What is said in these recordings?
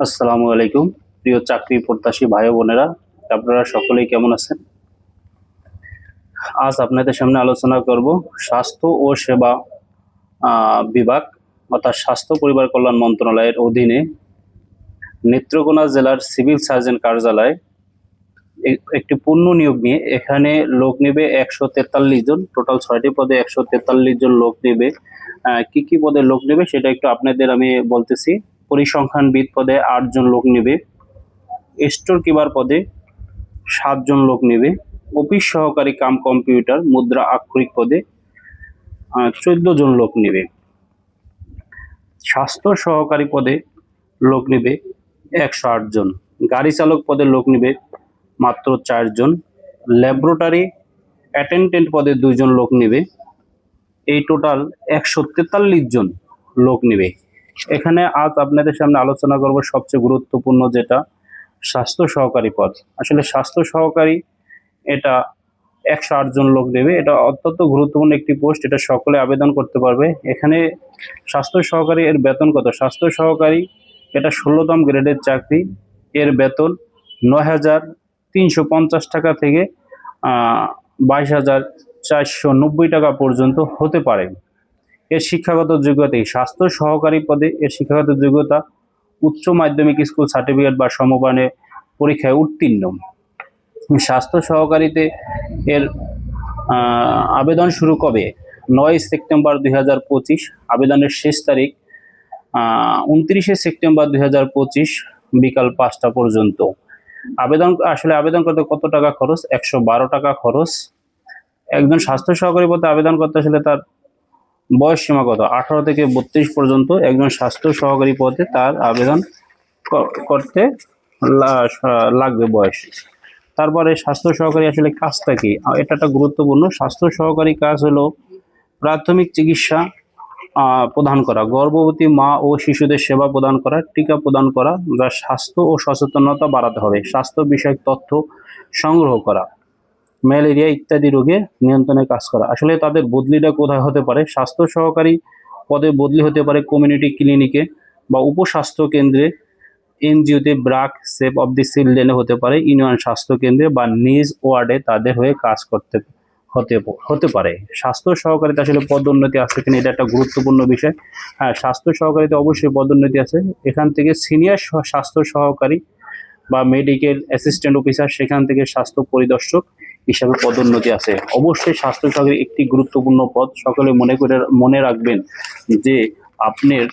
আসসালামু আলাইকুম। প্রিয় চাকরি প্রত্যাশী ভাই বোনেরা, আপনারা সকলেই কেমন আছেন? আজ আপনাদের সামনে আলোচনা করব স্বাস্থ্য ও সেবা বিভাগ অর্থাৎ স্বাস্থ্য পরিবার কল্যাণ মন্ত্রণালয়ের অধীনে নেত্রকোনা জেলার সিভিল সার্জন কার্যালয় একটি পূর্ণ নিয়োগ নিয়ে এখানে লোক নেবে একশো তেতাল্লিশ জন। টোটাল ছয়টি পদে একশো তেতাল্লিশ জন লোক নেবে। কি কি পদে লোক নেবে সেটা একটু আপনাদের আমি বলতেছি। পরিসংখ্যানবিদ পদে আটজন লোক নেবে, স্টোর কিপার পদে সাতজন লোক নেবে, অফিস সহকারী কাম কম্পিউটার, মুদ্রা আক্ষরিক পদে চোদ্দ জন লোক নেবে। স্বাস্থ্য সহকারী পদে লোক নেবে একশো আট জন গাড়ি চালক পদে লোক নেবে মাত্র চারজন। ল্যাবরেটরি অ্যাটেন্ডেন্ট পদে দুইজন লোক নেবে। এই টোটাল একশো তেতাল্লিশ জন লোক নেবে। এখানে আজ আপনাদের সামনে আলোচনা করব সবচেয়ে গুরুত্বপূর্ণ যেটা, স্বাস্থ্য সহকারী পদ। আসলে স্বাস্থ্য সহকারী এটা একশো আট জন লোক দেবে। এটা অত্যন্ত গুরুত্বপূর্ণ একটি পোস্ট, এটা সকলে আবেদন করতে পারবে। এখানে স্বাস্থ্য সহকারী এর বেতন কত? স্বাস্থ্য সহকারী এটা ষোলোতম গ্রেডের চাকরি। এর বেতন নয় হাজার তিনশো পঞ্চাশ টাকা থেকে বাইশ হাজার চারশো নব্বই টাকা পর্যন্ত হতে পারে। এর শিক্ষাগত যোগ্যতা? স্বাস্থ্য সহকারী পদে এর শিক্ষাগত যোগ্যতা উচ্চ মাধ্যমিক স্কুল সার্টিফিকেট বা সমমানে পরীক্ষায় উত্তীর্ণ। স্বাস্থ্য সহকারীতে এর আবেদন শুরু কবে? নয় সেপ্টেম্বর দুই হাজার পঁচিশ, আবেদনের শেষ তারিখ উনত্রিশে সেপ্টেম্বর দুই হাজার পঁচিশ, বিকাল পাঁচটা পর্যন্ত। আবেদন, আসলে আবেদন করতে কত টাকা খরচ? একশো বারো টাকা খরচ। একজন স্বাস্থ্য সহকারী পদে আবেদন করতে আসলে তার বয়স সীমা কত? আঠারো থেকে বত্রিশ পর্যন্ত একজন স্বাস্থ্য সহকারী পদে তার আবেদন করতে লাগবে বয়স। তারপরে স্বাস্থ্য সহকারী আসলে কাজটা কি? এটা একটা গুরুত্বপূর্ণ। স্বাস্থ্য সহকারী কাজ হলো প্রাথমিক চিকিৎসা প্রদান করা, গর্ভবতী মা ও শিশুদের সেবা প্রদান করা, টিকা প্রদান করা, যা স্বাস্থ্য ও সচেতনতা বাড়াতে হবে। স্বাস্থ্য বিষয়ক তথ্য সংগ্রহ করা। ম্যালেরিয়া ইত্যাদি রোগে নিয়ন্ত্রণে কাজ করা। আসলে তাদের বদলিটা কোথায় হতে পারে? স্বাস্থ্য সহকারী পদে বদলি হতে পারে কমিউনিটি ক্লিনিকে বা উপস্বাস্থ্য কেন্দ্রে এনজিওতে ব্রাক সেভ অফ দি চিলড্রেনে হতে পারে ইউনিয়ন স্বাস্থ্য কেন্দ্রে বা নিজ ওয়ার্ডে তাদের হয়ে কাজ করতে, হতে হতে পারে। স্বাস্থ্য সহকারীতে আসলে পদোন্নতি আছে কিনা এটা একটা গুরুত্বপূর্ণ বিষয়। হ্যাঁ স্বাস্থ্য সহকারীতে অবশ্যই পদোন্নতি আছে। এখান থেকে সিনিয়র স্বাস্থ্য সহকারী বা মেডিকেল অ্যাসিস্ট্যান্ট অফিসার সেখান থেকে স্বাস্থ্য পরিদর্শক হিসাবে পদোন্নতি আছে। অবশ্যই স্বাস্থ্য বিভাগের একটি গুরুত্বপূর্ণ পদ সকলে মনে করে, মনে রাখবেন যে আপনার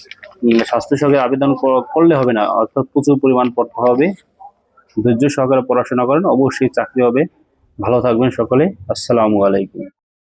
স্বাস্থ্য বিভাগে আবেদন করলে হবে না, অর্থাৎ প্রচুর পরিমাণ পড়তে হবে। ধৈর্য সহকারে পড়াশোনা করেন, অবশ্যই চাকরি হবে। ভালো থাকবেন সকলে। আসসালামু আলাইকুম।